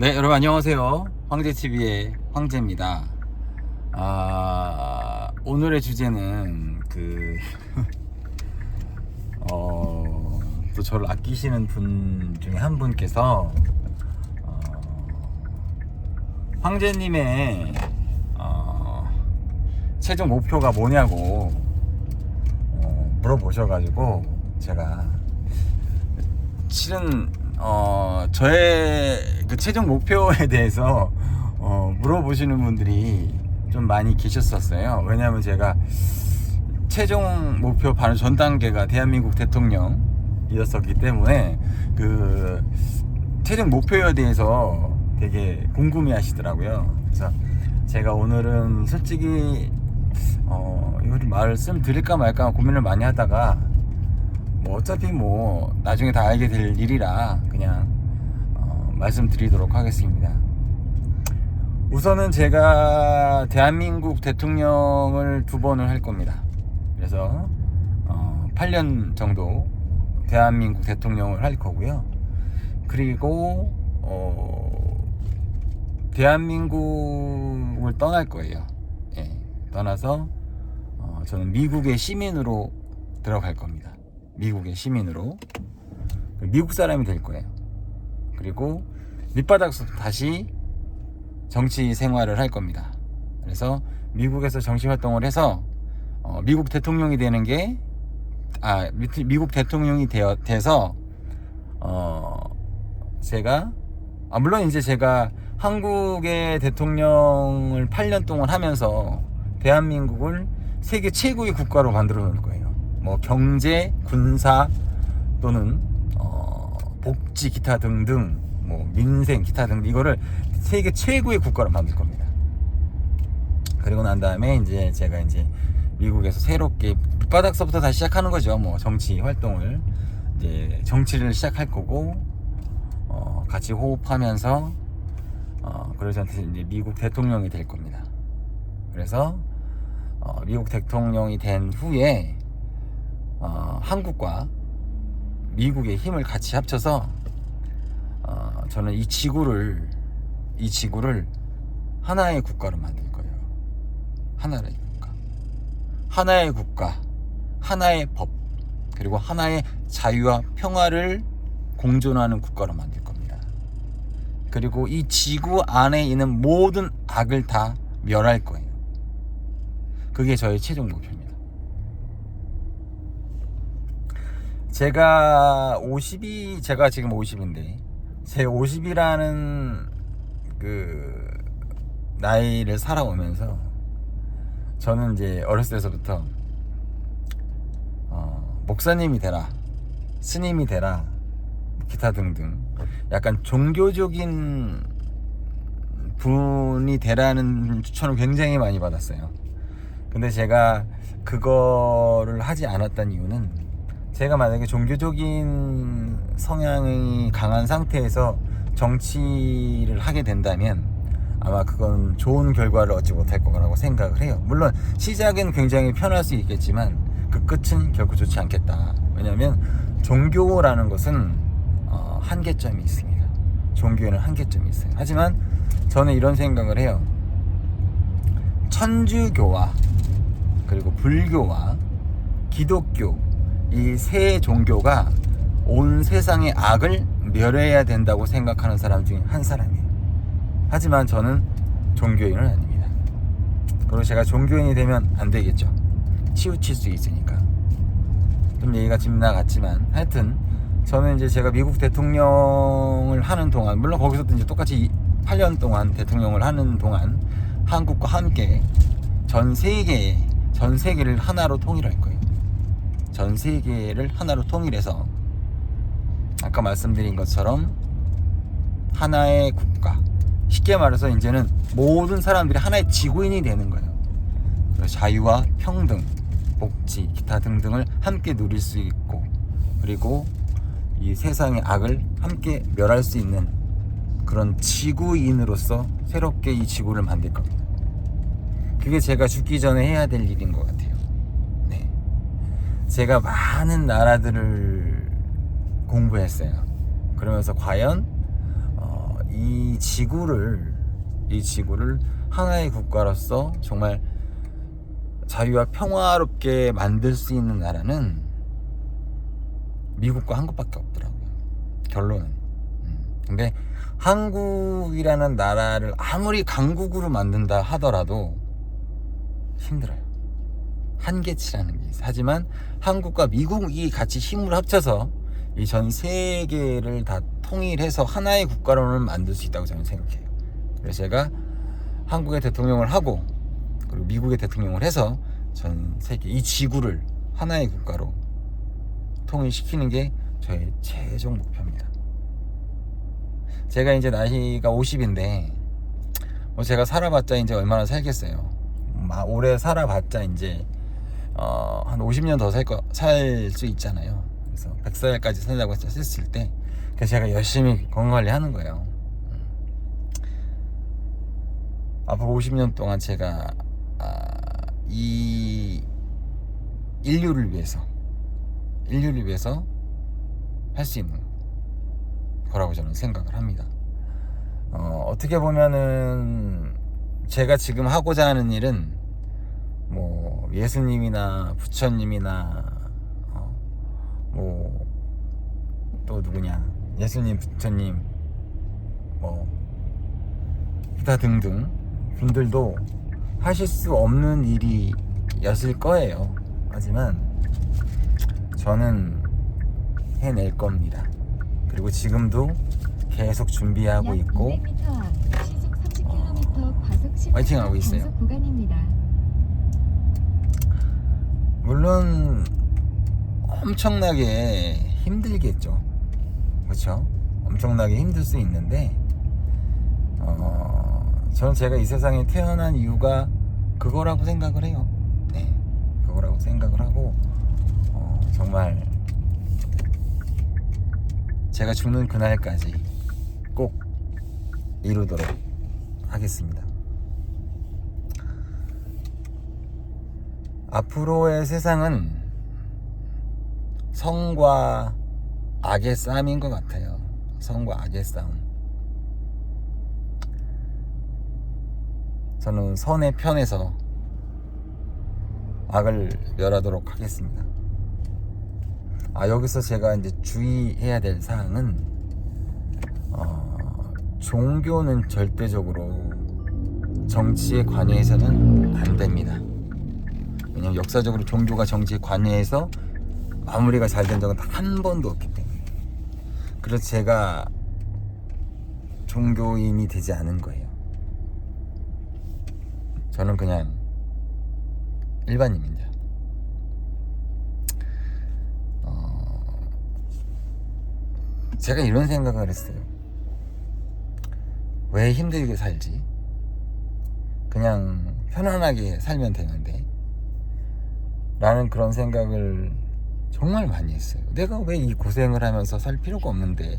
네, 여러분 안녕하세요. 황제TV의 황제입니다. 아, 오늘의 주제는 그, 어, 또 저를 아끼시는 분 중에 한 분께서, 어, 황제님의, 어, 최종 목표가 뭐냐고, 어, 물어보셔가지고, 제가, 실은 어 저의 그 최종 목표에 대해서 어 물어보시는 분들이 좀 많이 계셨었어요. 왜냐하면 제가 최종 목표 바로 전 단계가 대한민국 대통령이었었기 때문에 그 최종 목표에 대해서 되게 궁금해 하시더라고요. 그래서 제가 오늘은 솔직히 어 이거 좀 말씀 드릴까 말까 고민을 많이 하다가 뭐 어차피 뭐 나중에 다 알게 될 일이라 그냥 어, 말씀드리도록 하겠습니다. 우선은 제가 대한민국 대통령을 두 번을 할 겁니다. 그래서 어, 8년 정도 대한민국 대통령을 할 거고요. 그리고 어, 대한민국을 떠날 거예요. 예, 떠나서 어, 저는 미국의 시민으로 들어갈 겁니다. 미국의 시민으로 미국 사람이 될 거예요. 그리고 밑바닥에서 다시 정치 생활을 할 겁니다. 그래서 미국에서 정치 활동을 해서 어, 미국 대통령이 되는 게 아, 미- 미국 대통령이 되어, 돼서 어, 제가 아, 물론 이제 제가 한국의 대통령을 8년 동안 하면서 대한민국을 세계 최고의 국가로 만들어 놓을 거예요. 뭐 경제, 군사 또는 어, 복지 기타 등등 뭐 민생 기타 등등 이거를 세계 최고의 국가로 만들 겁니다. 그리고 난 다음에 이제 제가 이제 미국에서 새롭게 밑바닥서부터 다시 시작하는 거죠. 뭐 정치 활동을 이제 정치를 시작할 거고 어, 같이 호흡하면서 어, 그래서 이제 미국 대통령이 될 겁니다. 그래서 어, 미국 대통령이 된 후에 어, 한국과 미국의 힘을 같이 합쳐서 어, 저는 이 지구를 이 지구를 하나의 국가로 만들 거예요. 하나의 국가, 하나의 국가, 하나의 법, 그리고 하나의 자유와 평화를 공존하는 국가로 만들 겁니다. 그리고 이 지구 안에 있는 모든 악을 다 멸할 거예요. 그게 저의 최종 목표입니다. 제가 50이 제가 지금 50인데 제 50이라는 그 나이를 살아오면서 저는 이제 어렸을 때서부터 어, 목사님이 되라 스님이 되라 기타 등등 약간 종교적인 분이 되라는 추천을 굉장히 많이 받았어요. 근데 제가 그거를 하지 않았던 이유는 제가 만약에 종교적인 성향이 강한 상태에서 정치를 하게 된다면 아마 그건 좋은 결과를 얻지 못할 거라고 생각을 해요. 물론 시작은 굉장히 편할 수 있겠지만 그 끝은 결코 좋지 않겠다. 왜냐하면 종교라는 것은 어, 한계점이 있습니다. 종교에는 한계점이 있어요. 하지만 저는 이런 생각을 해요. 천주교와 그리고 불교와 기독교 이 세 종교가 온 세상의 악을 멸해야 된다고 생각하는 사람 중에 한 사람이에요. 하지만 저는 종교인은 아닙니다. 그리고 제가 종교인이 되면 안 되겠죠. 치우칠 수 있으니까. 좀 얘기가 빗나갔지만 하여튼 저는 이제 제가 미국 대통령을 하는 동안 물론 거기서도 이제 똑같이 8년 동안 대통령을 하는 동안 한국과 함께 전 세계 전 세계를 하나로 통일할 거예요. 전 세계를 하나로 통일해서 아까 말씀드린 것처럼 하나의 국가 쉽게 말해서 이제는 모든 사람들이 하나의 지구인이 되는 거예요. 자유와 평등, 복지, 기타 등등을 함께 누릴 수 있고 그리고 이 세상의 악을 함께 멸할 수 있는 그런 지구인으로서 새롭게 이 지구를 만들 겁니다. 그게 제가 죽기 전에 해야 될 일인 것 같아요. 네. 제가 많은 나라들을 공부했어요. 그러면서 과연 어, 이이 지구를 이 지구를 하나의 국가로서 정말 자유와 평화롭게 만들 수 있는 나라는 미국과 한국밖에 없더라고요. 결론은. 음. 근데 한국이라는 나라를 아무리 강국으로 만든다 하더라도 힘들어요. 한계치라는 게 있어요. 하지만 한국과 미국이 같이 힘을 합쳐서 이 전 세계를 다 통일해서 하나의 국가로는 만들 수 있다고 저는 생각해요. 그래서 제가 한국의 대통령을 하고 그리고 미국의 대통령을 해서 전 세계 이 지구를 하나의 국가로 통일시키는 게 저의 최종 목표입니다. 제가 이제 나이가 50인데 뭐 제가 살아봤자 이제 얼마나 살겠어요. 마- 오래 살아봤자 이제 어, 한 50년 더 살 수 있잖아요. 그래서 100살까지 살자고 했을 때 그래서 제가 열심히 건강 관리 하는 거예요. 음. 앞으로 50년 동안 제가 아, 이 인류를 위해서 인류를 위해서 할 수 있는 거라고 저는 생각을 합니다. 어, 어떻게 보면은 제가 지금 하고자 하는 일은 뭐 예수님이나 부처님이나 어, 뭐또 누구냐 예수님 부처님 뭐 기타 등등 분들도 하실 수 없는 일이었을 거예요. 하지만 저는 해낼 겁니다. 그리고 지금도 계속 준비하고 있고 200m 앞 시속 30km 과속 10m 화이팅 하고 있어요. 물론 엄청나게 힘들겠죠. 그렇죠? 엄청나게 힘들 수 있는데 어, 저는 제가 이 세상에 태어난 이유가 그거라고 생각을 해요. 네, 그거라고 생각을 하고 어, 정말 제가 죽는 그날까지 꼭 이루도록 하겠습니다. 앞으로의 세상은 성과 악의 싸움인 것 같아요. 성과 악의 싸움. 저는 선의 편에서 악을 멸하도록 하겠습니다. 아 여기서 제가 이제 주의해야 될 사항은 어, 종교는 절대적으로 정치에 관여해서는 안 됩니다. 왜냐면 역사적으로 종교가 정치에 관여해서 마무리가 잘 된 적은 단 한 번도 없기 때문에 그래서 제가 종교인이 되지 않은 거예요. 저는 그냥 일반인입니다. 어, 제가 이런 생각을 했어요. 왜 힘들게 살지? 그냥 편안하게 살면 되는데 라는 그런 생각을 정말 많이 했어요. 내가 왜 이 고생을 하면서 살 필요가 없는데.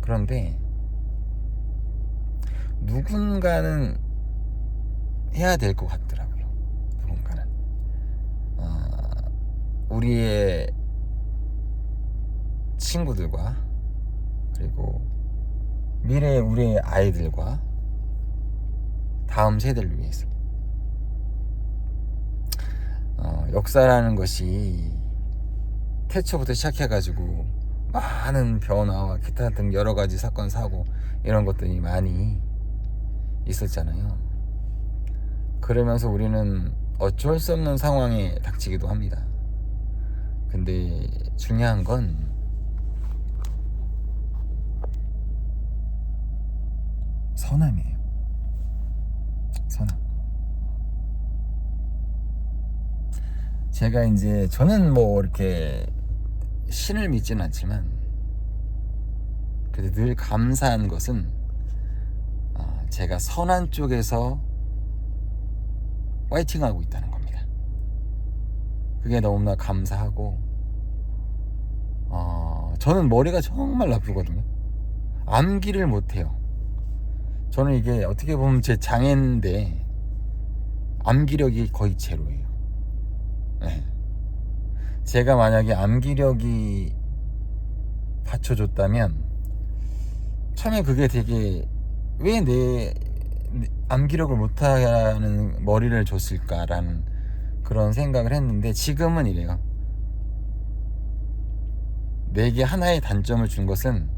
그런데 누군가는 해야 될 것 같더라고요. 누군가는. 어, 우리의 친구들과 그리고 미래의 우리의 아이들과 다음 세대를 위해서. 어, 역사라는 것이 태초부터 시작해가지고 많은 변화와 기타 등 여러 가지 사건 사고 이런 것들이 많이 있었잖아요. 그러면서 우리는 어쩔 수 없는 상황에 닥치기도 합니다. 근데 중요한 건 선함이에요. 선함. 제가 이제 저는 뭐 이렇게 신을 믿지는 않지만 그래도 늘 감사한 것은 아, 제가 선한 쪽에서 파이팅하고 있다는 겁니다. 그게 너무나 감사하고 어, 저는 머리가 정말 나쁘거든요. 암기를 못해요. 저는 이게 어떻게 보면 제 장애인데 암기력이 거의 제로예요. 네. 제가 만약에 암기력이 받쳐줬다면 처음에 그게 되게 왜 내 암기력을 못하는 머리를 줬을까라는 그런 생각을 했는데 지금은 이래요. 내게 하나의 단점을 준 것은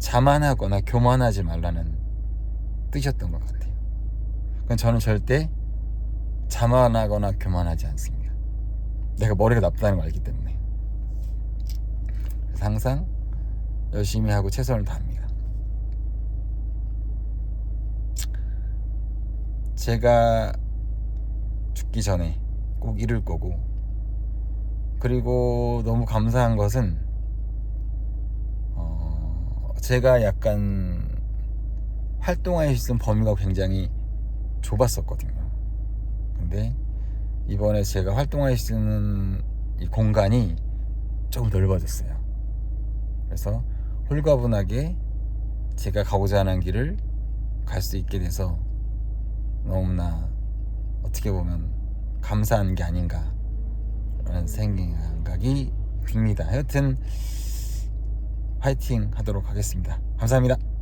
자만하거나 교만하지 말라는 뜻이었던 것 같아요. 그건 저는 절대 자만하거나 교만하지 않습니다. 내가 머리가 나쁘다는 걸 알기 때문에. 그래서 항상 열심히 하고 최선을 다합니다. 제가 죽기 전에 꼭 이룰 거고, 그리고 너무 감사한 것은, 어, 제가 약간 활동할 수 있는 범위가 굉장히 좁았었거든요. 근데 이번에 제가 활동할 수 있는 이 공간이 조금 넓어졌어요. 그래서 홀가분하게 제가 가고자 하는 길을 갈 수 있게 돼서 너무나 어떻게 보면 감사한 게 아닌가 라는 생각이 듭니다. 하여튼 화이팅 하도록 하겠습니다. 감사합니다.